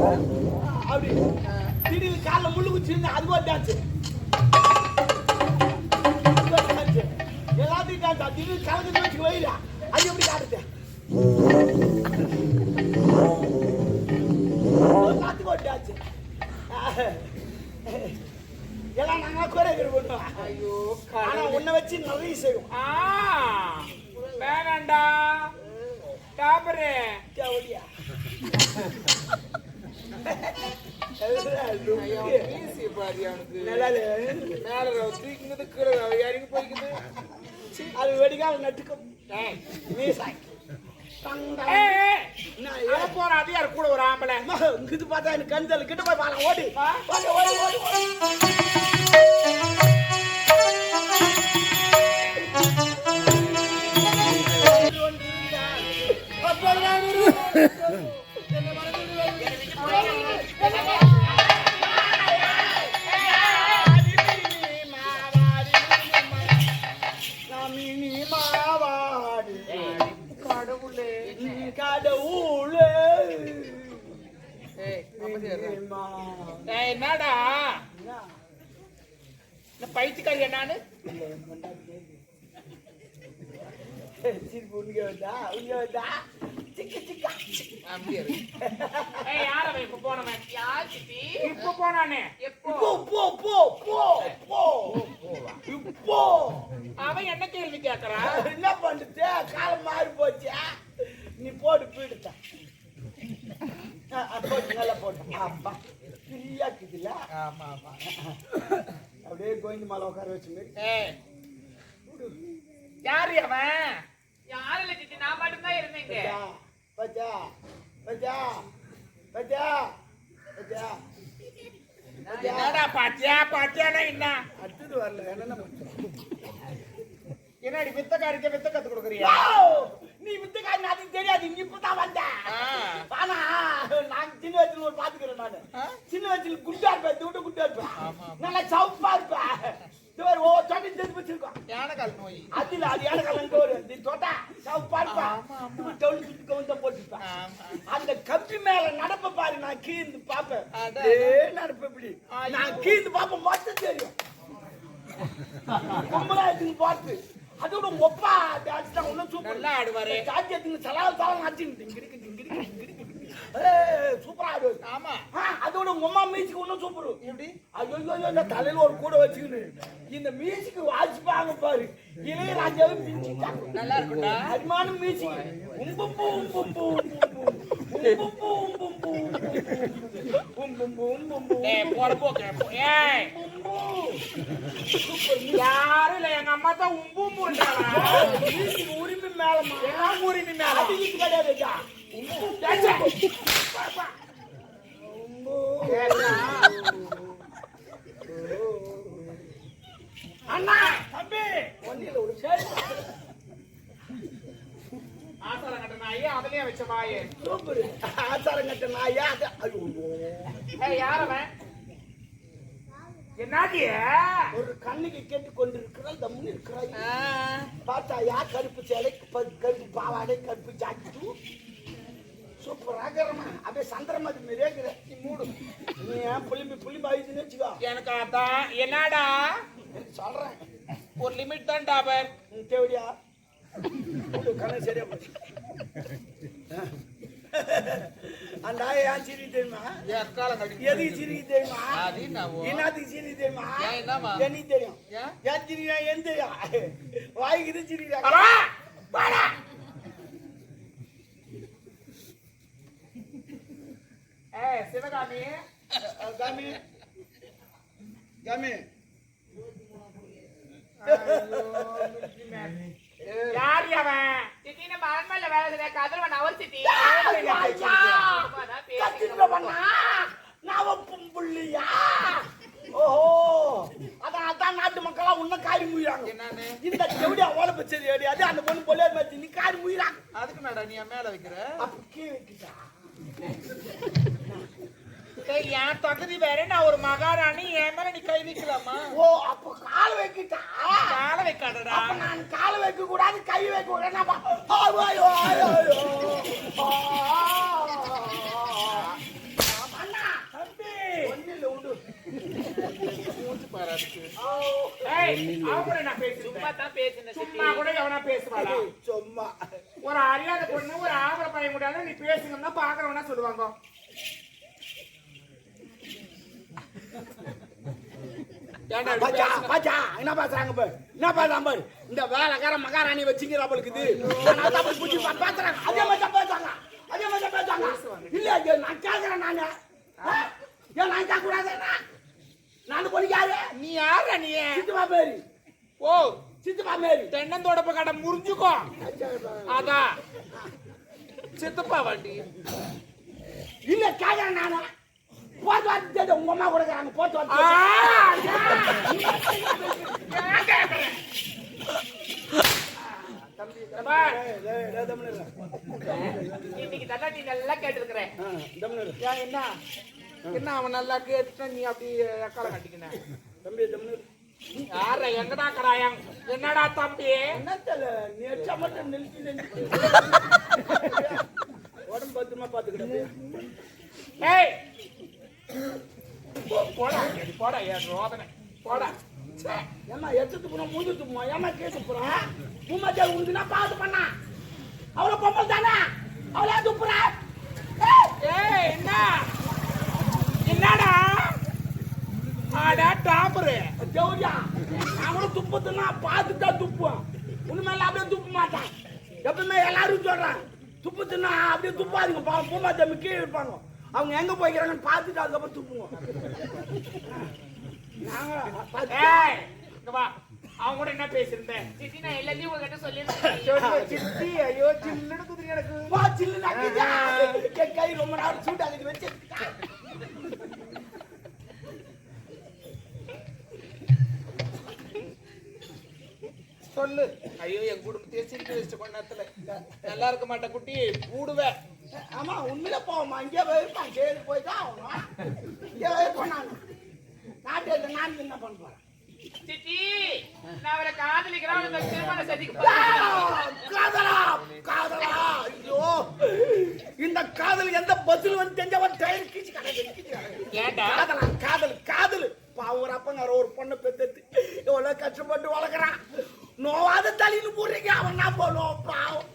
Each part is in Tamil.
அப்படி திடீர்னு காலைல முள்ளு குச்சி இருந்தா அது ஒரு டான்ஸ் எல்லாத்தையும் டான்ஸ் திடீர்னு கலந்து வச்சுக்க வைடா அது எப்படி காட்டுது? எல்லாத்துக்கும் ஒரு டான்ஸ் எல்லாம் நாங்க கோரியோகிராஃபி பண்ணுவோம் ஐயோ ஆனா. உன்னை வச்சு நிறைய செய்வோம். ஆ வேணாண்டா. டாபரே தேவடியா அது வெடிகால நட்டுக்கும் போற அது கூட ஒரு ஆம்பளை இது பார்த்தா எனக்கு கிட்ட போய் ஓடி ஓடி ஓடி ஓடி ஓடி இப்ப போனவன்? யார் சித்தி? இப்ப போனானே. எப்போ? போ போ போ போ போ. இப்போ அவன் என்ன கேள்வி கேக்குறான் என்ன பண்ணுது காலம் மாறி போச்சு. நீ போட்டு போயிடுத்த போட்டு நல்லா போட்டு அப்பா ஃப்ரீயா இருக்குதுல்ல? ஆமா ஆமா. அப்படியே கோவிந்த மாலை உட்கார வச்சு யாரு அவன் யாரு இல்ல சித்தி நான் இருந்தேங்க பச்சா பச்சா பச்சா பச்சா என்னடா பாத்தியா? பாத்தியானா என்ன? அடுத்தது வரல என்னென்ன என்னடி வித்த காரிக்க வித்த கத்து கொடுக்குறியா நீ வித்துக்காரி தெரியாது. நீ இப்பதான் வந்த. ஆனா நான் சின்ன வயசுல ஒரு பாத்துக்கிறேன் நானு? சின்ன வயசுல குண்டா இருப்பேன் இந்த விட்டு குண்டா இருப்பேன். நல்லா சவுப்பா இருப்பேன். இது ஒரு ஓ தொட்டி தெரிஞ்சு வச்சிருக்கோம் யானக்கால் நோய் அது அது ஏன கலந்து ஒரு தொட்டா ஆமா, ஆமா. இது டவுன் சுத்தி கவுந்த போட்டுருப்பேன் ஆமா. அந்த கப்பி மேல நடப்ப பாரு நான் கீழ்ந்து பாப்பேன் நடப்ப இப்படி. நான் கீழ்ந்து பாப்ப மொத்தம் தெரியும் கும்பலா இருக்கு பார்த்து அதோட ஒப்பா டான்ஸ் தான் ஒன்னும் சூப்பர் நல்லா ஆடுவாரு சாத்தியத்துக்கு சலால் சலால் அடிச்சு டிங்கிடிக்கு டிங்கிடிக்கு டிங்கிடிக்கு ஏய் சூப்பரா ஆமா அதோட உங்க அம்மா மியூசிக் ஒன்றும் சூப்பர் எப்படி ஐயோ ஐயோ, இந்த தலையில ஒரு கூட வச்சுக்கின்னு இந்த மியூசிக் வாசிப்பாங்க பாரு இளையராஜாவை மிஞ்சிட்டாங்க நல்லா இருக்கும்டா அருமான மியூசிக் ஏய் போற போக்கு ஏய் சூப்பர் யாரும் இல்ல எங்க அம்மா தான் உம்பு போட்டாளா மியூசிக் உரிமை மேலமா உரிமை மேல கிடையாது. அண்ணா தம்பி ஒன்னில ஒரு சரி ஆசாரம் கட்ட நாயே அதுலயே வச்ச வாயே சூப்பர் ஆச்சாரம் கட்ட நாயா அது ஐயோ ஏய் யார் ஒரு கண்ணுக்கு கேட்டு கொண்டிருக்கிறாள் தம்னு இருக்கிறாய் பார்த்தா யா கருப்பு சேலை ப- கருப்பு பாவாடை கருப்பு ஜாக்கெட்டு சூப்பரா இருக்கிறமா அப்படியே சந்திரமதி மாரியே நீ மூடு. நீ ஏன் புளிம்பி புளிம்பி ஆயிடுச்சுன்னு வச்சுக்கோ. எனக்கு அதான் என்னடா? சொல்றேன். ஒரு லிமிட் தான் டாபர் தேவடியா கண்ணு சரியா போச்சு. அந்த ஏன் சிரி தெரியுமா எதுக்கு தெரியுமா? என்னத்துக்கு சிரி தெரியுமா? எனக்கு தெரியும். ஏன்? சிரியா ஏன் தெரியும். வாய்க்கு சிரியா அடா வாடா ஏய் சிவகாமி காமி காமி யார் அவன் சிட்டின மரண்மல்ல வேலை கதிரவன் அவர் சிட்டி அதான் அதான் நாட்டு மக்களா உன்ன காரி முயிறாங்க என்னன்னு இந்த செவடியா ஓலை பச்சது ஏடி அது அந்த பொண்ணு பொல்லே வச்சு நீ காரி முயிறாங்க அதுக்கு நடா நீ மேல வைக்கிற அப்ப கீழே வைக்கிட்டா என் தகுதி வேற. நான் ஒரு மகாராணி. என் மேல நீ கை வைக்கலாமா? ஓ அப்ப கால் வைக்கிட்டா? கால வைக்காதடா. நான் கால் வைக்க கூடாது கை வைக்க கூட கூட ஒரு அறியாத பொண்ணு ஒரு ஆம்பளை பையன் முடியாது நீ பேசுங்கன்னா பாக்குறவனா சொல்லுவாங்க ஏன்டா இப்படி பாச்சா? பாச்சா, என்ன பேசுறாங்க பாரு? என்ன பேசுறாங்க பாரு? இந்த வேலைக்கார மகாராணி வச்சுங்கிற அவளுக்குது நான் தான் போய் பிடிச்சி பா- பேசுறாங்க. அதே மாதிரி தான் பேசுறாங்க. அதே மாதிரி தான் பேசுறாங்க. இல்ல இது நான் கேட்கறேன் நானு. ஆ? ஏன் நான் கேட்க கூடாது நான் பொலிக்காது நீ யாரா நீ? சித்துமா பேரு. ஓ சித்துமா பேரு. தென்னந்தோடப்ப கடை முறிஞ்சுக்கோ. அதான். சித்தப்பா வண்டி. இல்ல கேட்கறேன் நானு. போட்டு வாட்டி உங்க அம்மா போட்டு ஏய், தம்பி நில்லு. இன்னைக்கு நீ நல்லா கேட்டிருக்கிற ஆ, தம்பி நில்லு. ஏன் என்ன என்ன அவன் நல்லா கேட்டுட்டா நீ அப்படி எக்கால கட்டிக்கின தம்பி தம்பி நில்லு. யார எங்கடா கடாயம் என்னடா தம்பி என்ன தெரியல நீ அடிச்சா மட்டும் நிறுத்தி நிறுத்தி. உடம்பு பத்திரமா பாத்துக்கிட்டு ஏய் போடா அடி, போடா என் ரோதனை போடா. ச்சே. ஏமா எச்சத்து போறோம் மூஞ்சி துப்புமா ஏமா கேட்டு போறோம் பூமாச்சா உனக்கு பாத்து பண்ணா. அவளை பொம்பளை தானே? அவளே துப்புறா? ஏய் என்ன? என்னடா? ஆடா டாப்பரு. ஜவுரியா நான் கூட துப்பத்துனா பார்த்துட்டா தான் துப்புவேன் உண்மையில அப்படியே துப்ப மாட்டேன். எப்பவுமே எல்லாரும் சொல்றேன் துப்புத்துனா அப்படியே துப்பாதுங்க. பாவம் பூமா தம்பி கீழே இருப்பாங்க. அவங்க எங்க போய்க்கிறாங்கன்னு பார்த்துட்டு அதுக்கப்புறம் துப்புவோம். அவன் கூட என்ன பேசியிருந்தேன் சித்தி நான் எல்லாத்தையும் உங்ககிட்ட சொல்லியிருந்தேன். சித்தி ஐயோ சில்லுன்னு குதிரை எனக்கு. வா, சில்லு நக்கிதா. என் கை ரொம்ப நேரம் சூடாகுது வச்சு சொல்லு. ஐயோ என் குடும்பத்தையே சிரிக்க கொஞ்ச நேரத்துல. நல்லா இருக்க மாட்டேன் குட்டி. கூடுவேன் ஆமா உண்மையில போவோமா இங்கே போயிருப்பான் சரி போய் தான் ஆகணும். இங்கே போயிருப்போம் நான் நாட்டில் நான் என்ன பண்ண போறேன்? சித்தி நான் அவரை காதலிக்கிறேன். அவனை திருமண சதிக்கு காதலா? காதலா? ஐயோ. இந்த காதல் எந்த பதில் வந்து தெரிஞ்சவன் டயர் கீச்சு கடை ஏன்டா காதலா? காதல் காதல். பாவம் ஒரு அப்பங்கார ஒரு பொண்ணை பெத்தெடுத்து எவ்வளவு கஷ்டப்பட்டு வளர்க்குறான். நோவாத தலைன்னு போடுறீங்க. அவன் என்ன பண்ணுவோம் பாவம்.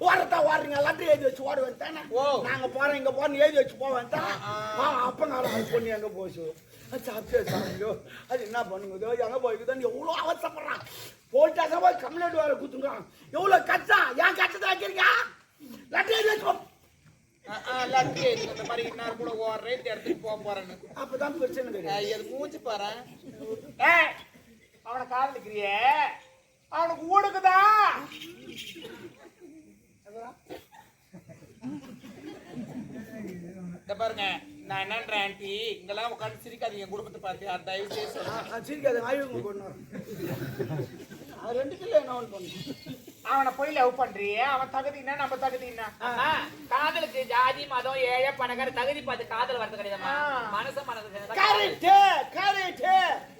ஓரத்தா ஓடுறீங்க லட்டு எழுதி வச்சு ஓட வேண்டானே ஓ. நாங்க போறோம் இங்க போறோம் எழுதி வச்சு போக வேண்டாம் பாவம் அப்பங்கார அது பொண்ணு எங்க போச்சு? சாப்பிட்டே சாப்பிடுங்க அது என்ன பண்ணுங்க எங்க போய்க்குதான் எவ்வளவு அவசரப்படுறான். போலீஸ் போய் கம்ப்ளைண்ட் வேற குத்துங்கிறான் எவ்வளவு கஷ்டம் ஏன் கஷ்டத்தை வைக்கிறீங்க? லட்டு எழுதி வச்சு அப்பதான் பிரச்சனை கிடையாது மூச்சு பாரு. அவனை காதலிக்கிறியே? அவனுக்கு ஊடுக்குதா? இந்த பாருங்க நான் என்னன்றேன் ஆண்டி. இங்கெல்லாம் உட்காந்து சிரிக்காதீங்க குடும்பத்தை பார்த்து. அது தயவு செய்து சொல்லுங்க. சிரிக்காத ஆயுங்க கொண்டு அது ரெண்டு கிலோ என்ன ஒன்று பண்ணு? அவனை போய் லவ் பண்றியே. அவன் தகுதி என்ன நம்ம தகுதி என்ன? ஆமா, காதலுக்கு ஜாதி மதம் ஏழை பணக்கார தகுதி பார்த்து காதல் வரது கிடையாதுமா ஆ. மனச மனசு கரெக்ட். கரெக்ட்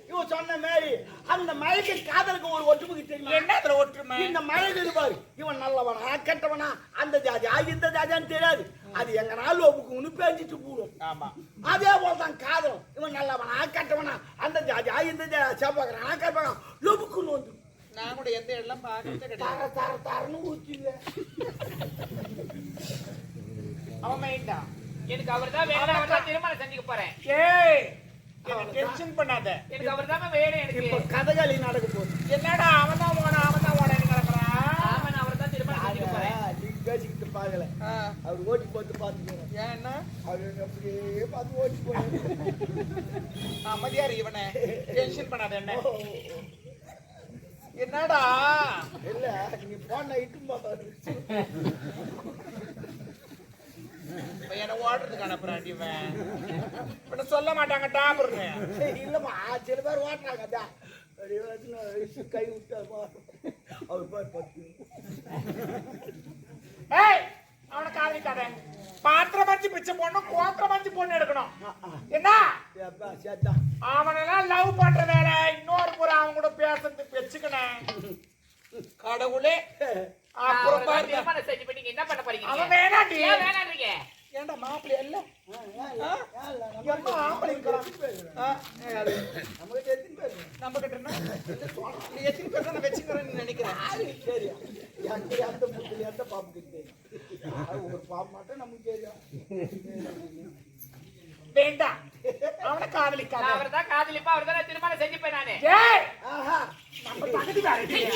இவன் சொன்ன மாதிரி அந்த மழைக்கு காதலுக்கு ஒரு ஒற்றுமைக்கு தெரியுமா? என்ன ஒற்றுமை? இந்த மழை பாரு இவன் நல்லவனா கெட்டவனா? அந்த ஜாதி ஆ, இந்த ஜாதியான்னு தெரியாது. அது எங்க நாள் ஒப்புக்குன்னு பேஞ்சிட்டு போடும். ஆமா. அதே போல தான் காதலும். இவன் நல்லவனா கெட்டவனா? அந்த ஜாதி ஆ, இந்த ஜாதி செவ்வாய்க்கிறானா கெட்டவனா லொபுக்குன்னு வந்து நான் கூட எந்த இடம் பார்க்கறதே கிடையாது. தர தர தரன்னு ஊற்றிங்க அவன் மைண்டான் எனக்கு அவர் தான் வேணும் திருமணம் செஞ்சுக்க போறேன். ஏய் டென்ஷன் பண்ணாத. எனக்கு அவர் தான் வேணும் எனக்கு. இப்ப கதகளி நடக்க போகுது. என்னடா அவன் தான் ஓன அவன் தான் ஓன கிடக்குறான்? ஆமா நான் அவர் தான் திருமணம் செஞ்சுக்க போறேன் நீங்க பேசிக்கிட்டு பாக்கல அவர் ஓட்டி போட்டு பாத்துக்கோங்க ஏன்னா அவர் அப்படியே பார்த்து ஓட்டி போனாரு அமைதியாரு இவனை. டென்ஷன் பண்ணாத என்ன. என்னடா? இல்ல நீ போன இட்டும் பார்த்தாரு இப்ப என்ன ஓடுறதுக்கு அனுப்புறான் இவன். இப்ப சொல்ல மாட்டாங்க டாபர்னு. இல்லம்மா சில பேர் ஓட்டுறாங்க அதான். கை அவர் பாரு ஏய் அவனை காதலிக்காத பாத்திரம் மஞ்சு பிச்சை போடணும் கோத்திரம் மஞ்சு பொண்ணு எடுக்கணும். என்ன? அவனெல்லாம் லவ் பண்ற வேலை. இன்னொரு முறை அவன் கூட பேசுறதுக்கு வச்சுக்கணும். கடவுளே. அப்புறம் பாருங்க. திருமணம் செஞ்சு என்ன பண்ண போறீங்க? அவன் வேணாண்டி. ஏன் வேணான்றீங்க ஏன்டா மாப்பிள்ளை இல்ல? எம்மா ஆம்பளை அது நமக்கு எத்தனை பேர் நம்ம கிட்ட என்ன? நீ எத்தனை பேர் தான் வச்சுக்கிறேன்னு நினைக்கிறேன். சரி. எந்த எந்த புத்துல எந்த பாம்பு அது ஒரு பாம்பு மட்டும் நமக்கு தெரியும். வேண்டாம். அவனை காதலிக்காத. அவர் தான் காதலிப்பா அவர் தான் திருமணம் செஞ்சுப்பேன் நானு. ஏய் ஆஹா. நம்ம தகுதி வேற இருக்கீங்க.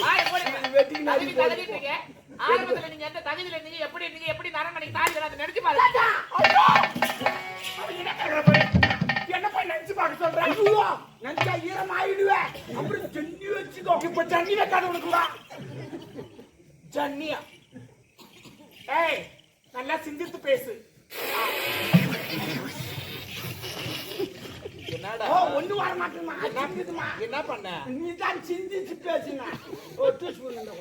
ஆரம்பத்துல நீங்க எந்த தகுதியில இருந்தீங்க எப்படி இருந்தீங்க எப்படி நரன் மணிக்கு தாலி அதை நினைச்சு பாருங்க என்ன போய் நினைச்சு பார்க்க சொல்றேன் ஐயோ! நினைச்சா ஈரம் ஆயிடுவேன் அப்புறம் செஞ்சு வச்சுக்கோ. இப்ப ஜன்னி வைக்காத உனக்கு வா ஜன்னியா? ஏய் நல்லா சிந்தித்து பேசு. என்னடா? ஓ ஒண்ணு வர மாட்டேமா சிந்திதுமா என்ன பண்ண? நீ தான் சிந்திச்சு பேசுங்க ஓ டூஸ் பண்ணுங்க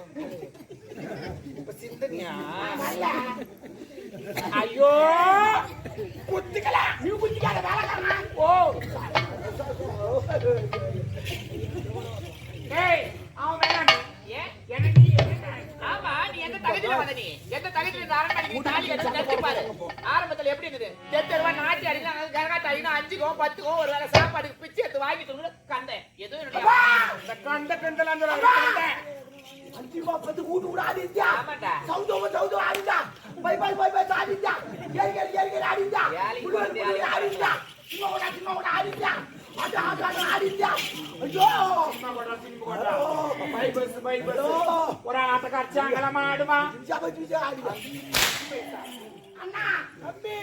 இப்ப சிந்தனியா? வரல ஐயோ! குத்திக்கல. நீ குஞ்சிக்காத வேலைக்காரனா? ஓ! ஏய் அவன் வேணாம் ஏன்? ஆமா. தகுதியில வந்த நீ. எந்த தகுதியில இந்த அரண்மனைக்கு தாலி நினைச்சு பாரு. ஆரம்பத்துல எப்படி இருந்தது? தெத்து நாட்டி அடிக்கலாம். கரகாட்ட அடிக்கணும் அஞ்சுக்கோ பத்துக்கோ ஒரு வேளை சாப்பாடுக்கு பிச்சை எடுத்து வாங்கிட்டு கந்தேன் எதுவும் கண்ட பெண்கள் அஞ்சு பாப்பத்து கூட்டு கூட ஆமாண்டா. சவுதோ சவுதோ ஆடிச்சா பை பை பை பை ஆடிச்சா ஏறி குடு வந்து குடு ஆடிச்சா சின்ன கூட ஒரு ஜப ஜிஜா ஆடிச்சா அண்ணா தம்பி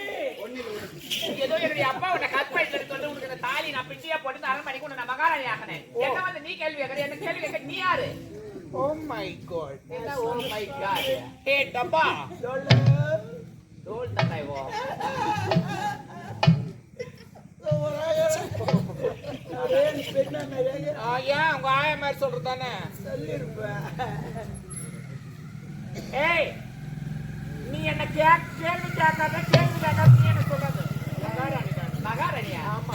ஏதோ என்னுடைய அப்பா உன்னை கற்பழித்து எடுத்து உனக்கு இந்த தாலி நான் பிண்டியா போட்டு அரண்மனைக்கு உன்னை மகாராணி ஆக்கினேன் என்ன வந்து நீ கேள்வி கேட்கற என்ன கேள்வி கேட்க நீ யாரு ஓ my god oh my god hey டப்பா சொல்லு தானே? ஏய் நீ என்ன கேக் கேள்வி கேட்காத கேள்வி கேட்காத நீ என்ன. மகாராணியா? ஆமா.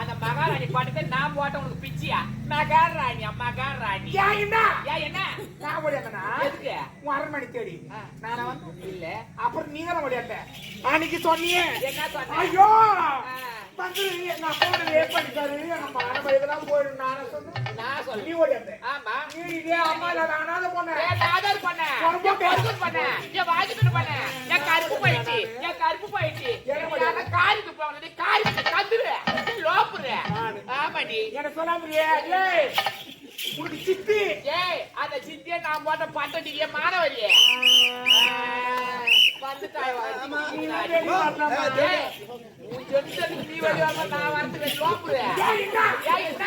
அந்த மகாராணி பாட்டுக்கு நான் போட்ட உனக்கு பிச்சியா? மகாராணியா மகாராணி. ஏன் என்ன? ஏன் என்ன? நான் ஓடியாந்தனா எதுக்கு? உன் அரண்மனை தேடி. நானா வந்து இல்ல. அப்புறம் நீ தானே அன்னைக்கு சொன்னியே. என்ன சொன்ன? ஐயோ. வந்து எங்க அப்பாவோட ரேப் பண்ணிட்டாரு நம்ம அரண்மனை இதெல்லாம் போயிடும் நானே சொன்னேன் நான் நீ சொல்ல ஓடியாந்த ஆமா. நீ இதே அம்மா இல்ல அனாத பொண்ணு. ஏன் ஆதார் பண்ண உனக்கு என் பொறுப்பு பண்ண என் வாங்கிட்டு பண்ண என் கருப்பு போயிடுச்சு? என் கருப்பு போயிடுச்சு? என்ன பண்ண? எனக்கு காரிக்கு போனது காரிக்கு கந்துரு லோப்புரு. நானு. ஆமாடி. என்ன சொல்லாம ஏய் உனக்கு சித்தி. ஏய் அந்த சித்திய நான் போட்ட ஆமா. நீ உன் ஜென்சனுக்கு நீ வரமா, நான் ஏய், என்ன?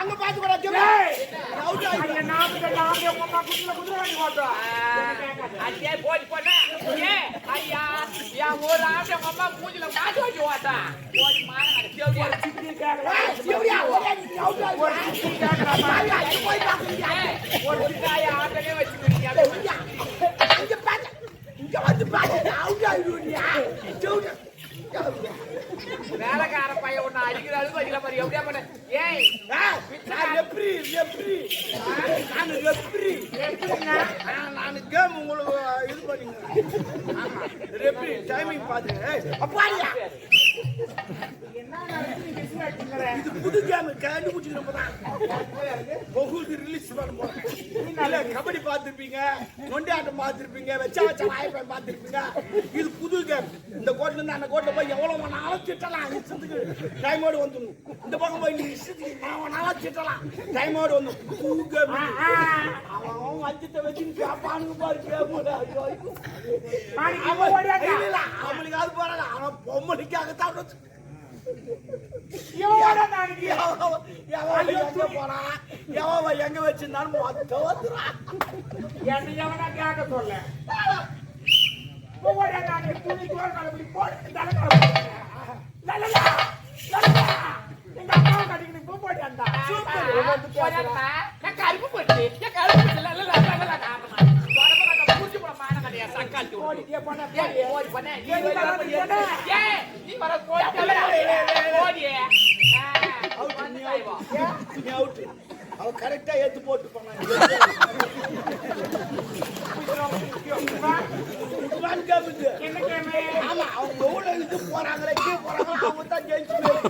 அங்க பாத்து கூட அடியே போடி போன ஏ ஐயா என் ஒரு ஆம்பளை அம்மா மூஞ்சில மாட்டி வச்சு ஓட்டா ஒரு ஒரு சிக்காய வச்சுக்கிறீங்க இங்க பாத்து, இங்க வந்து பாத்து, வேலைக்கார பையன் ஒண்ணு அடிக்கிற அளவுக்கு அடிக்கிற மாதிரி. எப்படியா பண்ண? ஏய் ஏய், நான் ரெப்ரி, ரெப்ரி. நான் ரெப்ரி. நான் நான் கேம் உங்களுக்கு இது பண்ணிக்கிறேன். ஆமா, ரெப்ரி, timing பாத்து. அப்பாடியா. இது புது கேம் கண்டுபிடிச்சிக்கிறோம் இப்பதான். பகுதி ரிலீஸ் பண்ண போறேன். கபடி பார்த்திருப்பீங்க நொண்டி ஆட்டம் பார்த்திருப்பீங்க வெச்சா வச்சா வாய்ப்பேன் பார்த்திருப்பீங்க இது புது கேம் இந்த கோட்ல இருந்து அந்த கோட்ல போய் எவ்வளவு வேணாலும் திட்டலாம் இஷ்டத்துக்கு டைமோடு வந்துடணும் இந்த பக்கம் போய் நீ இஷ்டத்துக்கு நான் வேணாலும் திட்டலாம் டைமோடு வந்து புது கேம் அவன் வஞ்சத்தை வச்சு கேப்பானுங்க பாரு கேம் அவனுக்கு அது போறாங்க? அவன் பொம்மனுக்காகத்தான் வச்சு எவன் எங்க வச்சிருந்தாலும் என்ன கேட்க சொல்ல? போடா துணி தோல் கலப்படி எங்க அம்மா கட்டிக்கிட்டு போ போடி அந்த நான் கருப்பு போட்டு நான் கருப்பு போட்டு இல்ல இல்ல இல்ல இல்ல நான் புடிச்சு மான கடையா சக்காத்தி ஏ ஓடி நீ வர ஓடி அவுட் நீ அவுட் நீ அவுட் கரெக்டா ஏத்து போட்டு போனான் என்ன கேமே ஆமா அவங்க எவ்வளவு இது போறாங்களே கீழே போறாங்களோ அவங்க தான் ஜெயிச்சு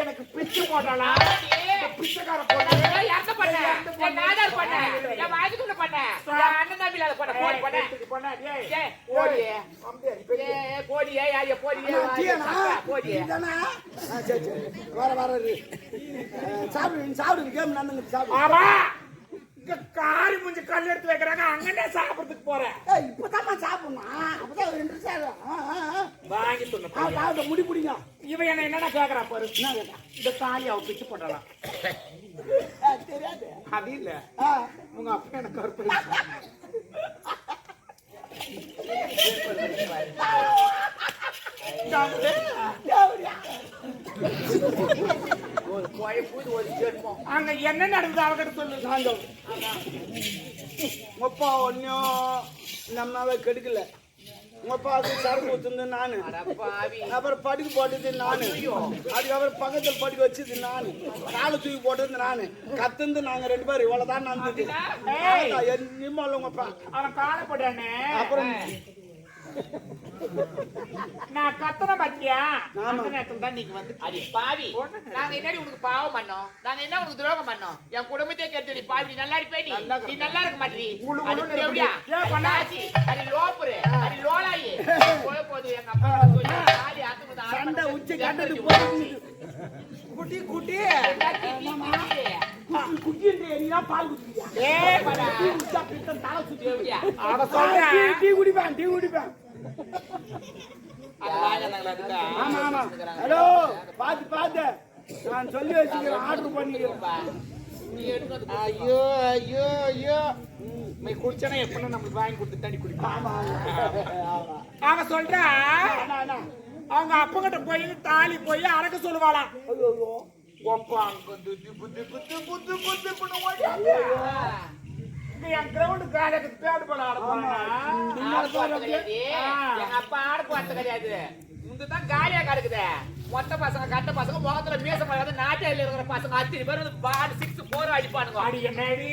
எனக்கு பிச்சு போட்டாளா பிச்சைக்கார போட்டா யார்த்த பண்ண நான் நாடார் பண்ண நான் வாஜிக்குள்ள பண்ண அண்ணன் தம்பில பண்ண போடி பண்ண பண்ண ஏய் ஏய் ஏய் யாரிய போடி வர, வர இரு. அஹ், கேம் நடந்துங்க சாப்பிடு காரி முஞ்சி கல் எடுத்து வைக்கிறாங்க. அங்கனே சாப்பிடுறதுக்கு போறேன் ஏய், இப்பதாம்மா சாப்பிடணும்? அப்பதான் ரெண்டு. வாங்கி சொன்ன முடி பிடிங்க இவன் என்ன என்னடா கேக்குறா பாரு? இந்த தாலி அவ பிச்சு போட்டாளாம் ஆ, தெரியாது. அது இல்ல. உங்க அப்பா எனக்கு கருப்பு தேவடியா. அங்க என்ன நடந்தது அவகிட்ட சொல்லு உங்க அப்பா ஒன்னும் நம்மளால கெடுக்கல. உங்க அப்பா அது சரக்கு ஊத்துனது நானு. அப்புறம் படுக்க போட்டது நானு. அதுக்கப்புறம் பக்கத்துல படுக்க வச்சது நானு. காலை தூக்கி போட்டது நானு. கத்துந்து நாங்க ரெண்டு பேரும். இவ்வளவுதான் நடந்தது. ஏய். நிம்மல்ல உங்க அப்பா. அவன் காணப்பட்டானே அப்புறம் நான் கத்தன பாத்தியா. அந்த நேரத்துல தான் நீங்க வந்து அடி பாவி. நாங்க என்னடி உனக்கு பாவம் பண்ணோம்? நாங்க என்ன உனக்கு துரோகம் பண்ணோம்? என் குடும்பத்தையே கேட்டு நீ பாவி நல்லா இருப்பே நீ நல்லா நீ நல்லா இருக்க மாட்டீ குளுன்னு எப்படியா? பண்ணாச்சி அடி லோப்புரு அடி லோலாயி. போய் போது எங்க அப்பா சொல்லி ஆடி ஆத்து சண்டை உச்சி கண்டது போகுது குட்டி குட்டி. படா. குடிப்பேன் டீ குடிப்பேன். ஆமா ஆமா ஹலோ பாத்து பாத்து நான் சொல்லி வச்சுக்கிறேன் ஆர்டர் பண்ணிக்கிறேன் ஐயோ ஐயோ ஐயோ. நீ குடிச்சனா எப்படின்னா நம்மளுக்கு வாங்கி கொடுத்து தண்ணி குடிப்பான் அவன் சொல்றா அவங்க அப்பங்கிட்ட போய் தாலி போய் அறக்க சொல்லுவாளாம். ஐயோ. இங்க என் கிரவுண்டு போல ஆடு. ஆ. எங்க அப்பா ஆடு போறது கிடையாது. முந்துதான் காலியா கிடக்குது. மொத்த பசங்க கட்ட பசங்க முகத்துல மீச நாட்டில இருக்கிற பசங்க அத்தனை பேர் வந்து பால் சிக்ஸ் போர் அடிப்பானுங்க. அடி என்னடி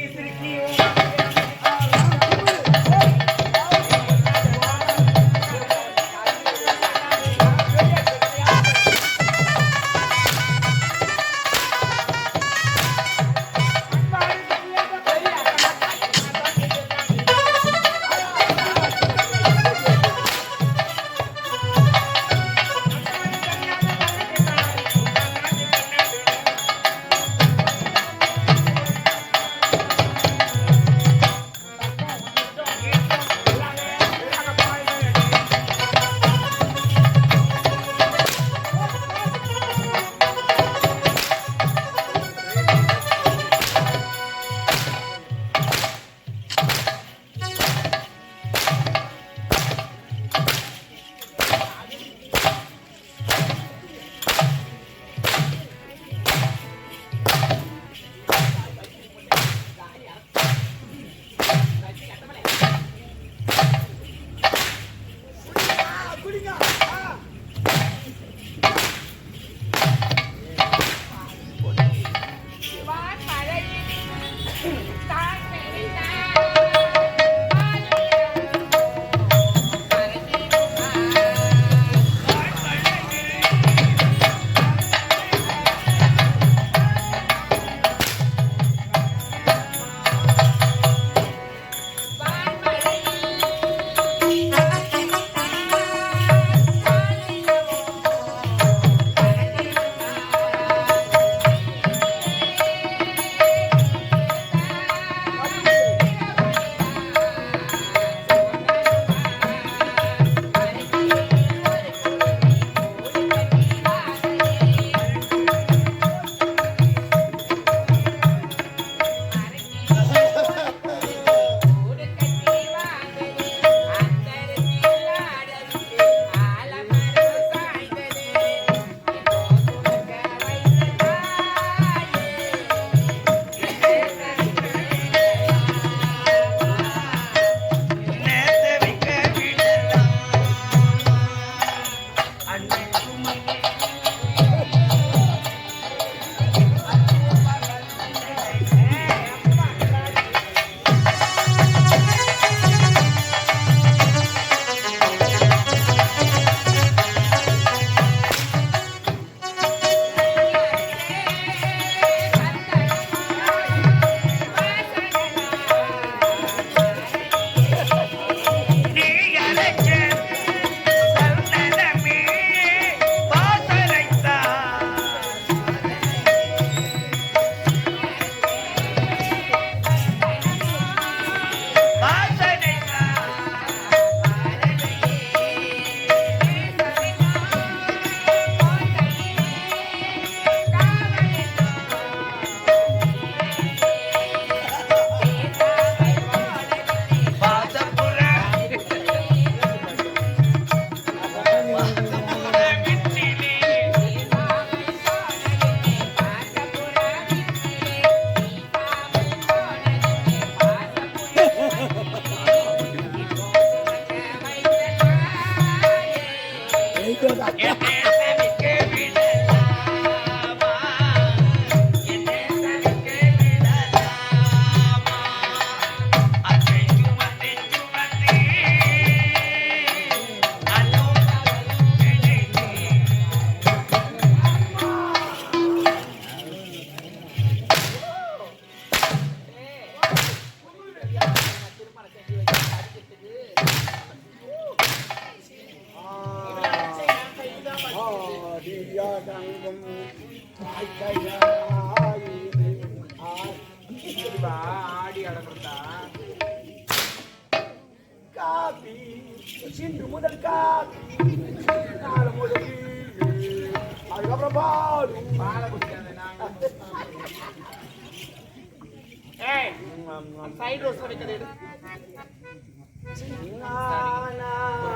சைடு ரோஸ் எடு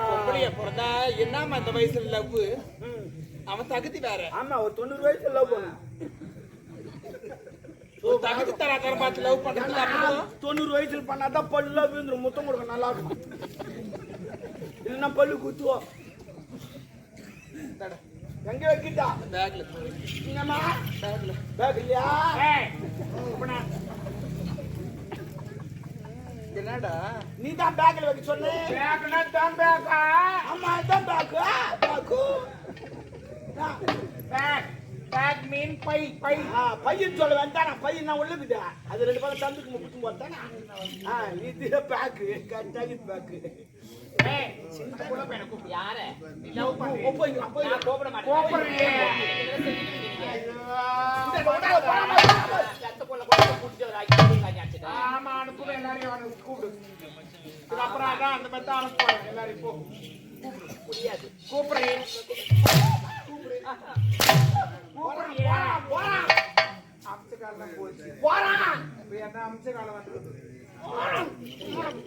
பொம்பளைய பிறந்தா என்னம்மா இந்த வயசுல லவ் அவன் தகுதி வேற. ஆமா ஒரு தொண்ணூறு வயசு லவ் பண்ண. தகுதி தராதர பார்த்து லவ் பண்றது அப்படி தொண்ணூறு வயசுல பண்ணாதான் பல்ல விழுந்துரும் முத்தம் கொடுக்க நல்லா இருக்கும். இல்லைன்னா பல்லு குத்துவோம் எங்க வைக்கிட்டா? பேக்ல என்னம்மா பேக்ல பேக் இல்லையா? என்னடா? நீ தான் பேக்ல வைக்க சொன்ன? பேக்னா தான் பேக்கா? ஆமா இதான் bag. Bag. Bag. Bag mean by பை பையன் சொல்ல வேண்டாம் பையன் நான் உள்ளுக்குது? அது ரெண்டு பேரும் தந்துக்கு முக்கிட்டு போட்டானா? ஆ இது பேக்கு கரெக்டாக பேக்கு. கூப்பிடு? கூப்பிட. ஆமா அனுப்புவேன் எல்லாரையும் கூப்பிடு. அப்புறம் அதான் அந்த மாதிரி தான் அனுப்புவாங்க. எல்லாரையும் போ. முடியாது. கூப்பிடுறேன் கூப்பிடுறியா போறான் அம்ச காலம் போச்சு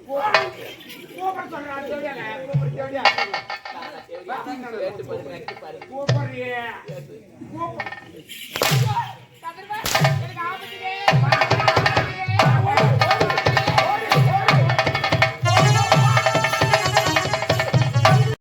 போறான் இப்ப